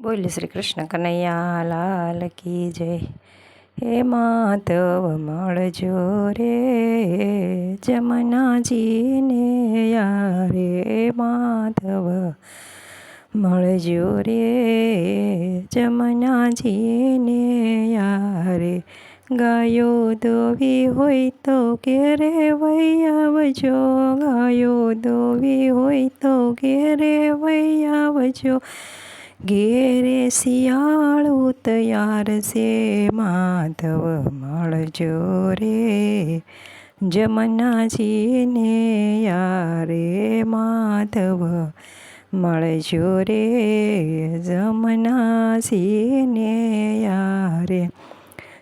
બોલ શ્રી કૃષ્ણ કનૈયા, લાલ કી જય. હે માધવ મળજો રે, જમનાજીને યારે માધવ મળજો રે, જમનાજીને યારે ગાયો દોવી હોય તો ઘેરે વૈ આવજો ગાયો દોવી હોય તો ઘેરે વૈ આવજો ઘેરે શિયાળ તૈયાર છે, માધવ મળજો રે. જમનાજીને યારે માધવ મળજો રે. જમનાજીને યારે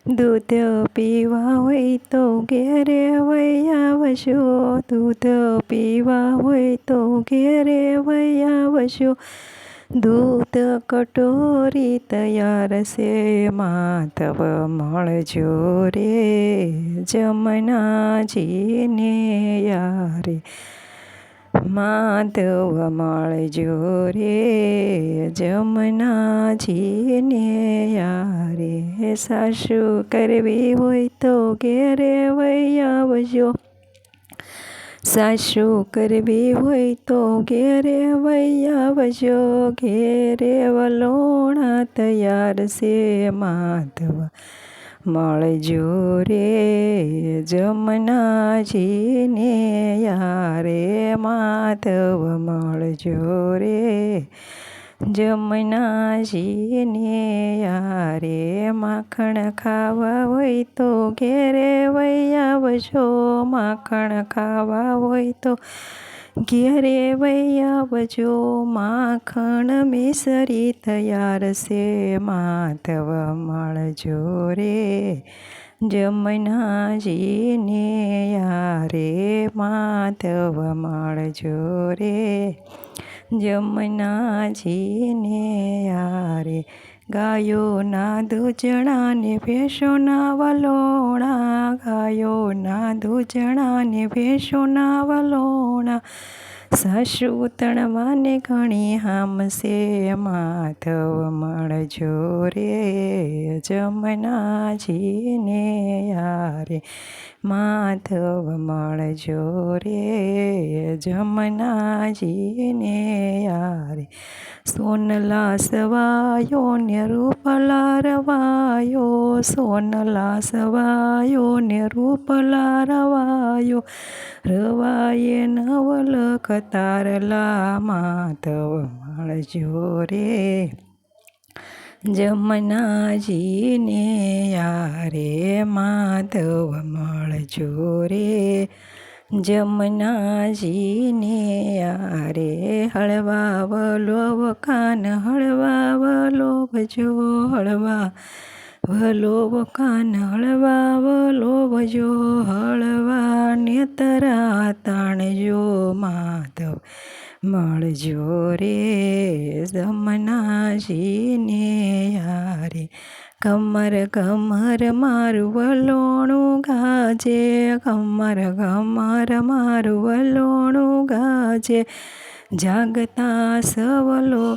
દૂધ પીવા હોય તો ઘેરે વૈ આવજો. દૂધ પીવા હોય તો ઘેરે વૈ આવજો. દૂધ કટોરી તૈયાર છે, માધવ મળજો રે જમનાજીને યારે. માધવ મળજો રે જમનાજીને યારે. સાસુ કરવી હોય તો ઘેરે વૈ આવજો. સાસુ કરવી હોય તો ઘેરે વૈ આવજો. ઘેરે વલોણા તૈયાર છે માધવ. મળજો રે જમનાજીને યારે માધવ. મળજો રે જમનાજીને યારે માખણ ખાવા હોય તો ઘેરે વૈ આવજો. માખણ ખાવા હોય તો ઘેરે વૈ આવજો. માખણ મિસરી તૈયાર છે. માધવ મળજો રે. જમનાજીને યારે માધવ મળજો રે. જમનાજીને યારે ગાયોના દૂજણાને ભેંસોના વલોણા ગાયોના દૂજણાને ભેંસોના વલોણા. સાસુ તણવાને ઘણી હામશે માધવ મળજો રે, જમનાજીને યારે. માધવ મળજો રે, જમનાજીને યારે. સોનલા સવાયો ને રૂપલા રવાયો સોનલા સવાયો ને રૂપલા રવાયો રવાયે નવલખ તારલા માધવ મળજો રે જમનાજીને યારે માધવ મળજો રે જમનાજીને યારે હળવા વલોવ કાન, હળવા વલોવજો હળવા વલોવ કાન હળવા જો હળવા, નેતરા તાણજો માધવ. મળજો રે જમનાજીને યારે. કમર કમર મારું વલોણું ગાજે, કમર કમર મારું વલોણું ગાજે. જાગતા સવલો